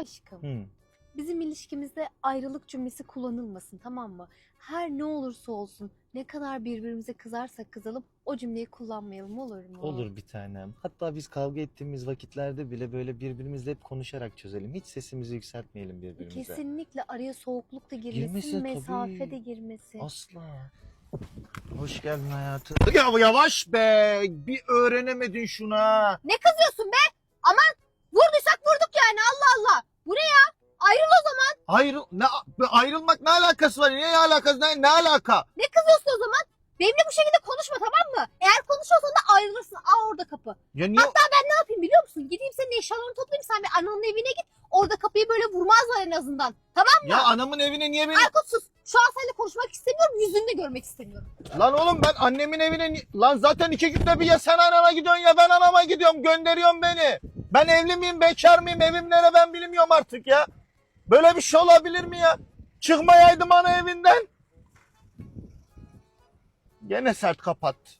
Aşkım, Hı. bizim ilişkimizde ayrılık cümlesi kullanılmasın tamam mı? Her ne olursa olsun, ne kadar birbirimize kızarsak kızalım o cümleyi kullanmayalım olur mu? Olur bir tanem. Hatta biz kavga ettiğimiz vakitlerde bile böyle birbirimizle hep konuşarak çözelim. Hiç sesimizi yükseltmeyelim birbirimize. Kesinlikle araya soğukluk da girmesin, Girmesin, mesafe tabii. de girmesin. Asla. Hoş geldin hayatım. Ya yavaş be. Bir öğrenemedin şuna. Ne kızıyorsun be? Aman vurduysak vurduk yani Allah Allah. Bu ne ya? Ayrıl o zaman. Ayrıl ne ayrılmak ne alakası var? Ne alakası ne, ne alaka? Ne kızıyorsun o zaman? Benimle bu şekilde konuşma tamam mı? Eğer konuşuyorsan da ayrılırsın. Aa orada kapı. Ya niye Hatta ben ne yapayım biliyor musun? Gideyim senin eşyalarını toplayayım sen bir ananın evine git. Orada kapıyı böyle vurmazlar en azından. Tamam mı? ya anamın evine niye beni Aykut sus. Şu an seninle konuşmak istemiyorum. Yüzünü de görmek istemiyorum. Lan oğlum ben annemin evine lan zaten iki günde bir ya sen anama gidiyorsun ya ben anama gidiyorum gönderiyorsun beni. Ben evli miyim bekar mıyım evim nere ben bilmiyorum artık ya. Böyle bir şey olabilir mi ya? Çıkmayaydım ana evinden. Gene sert kapattı.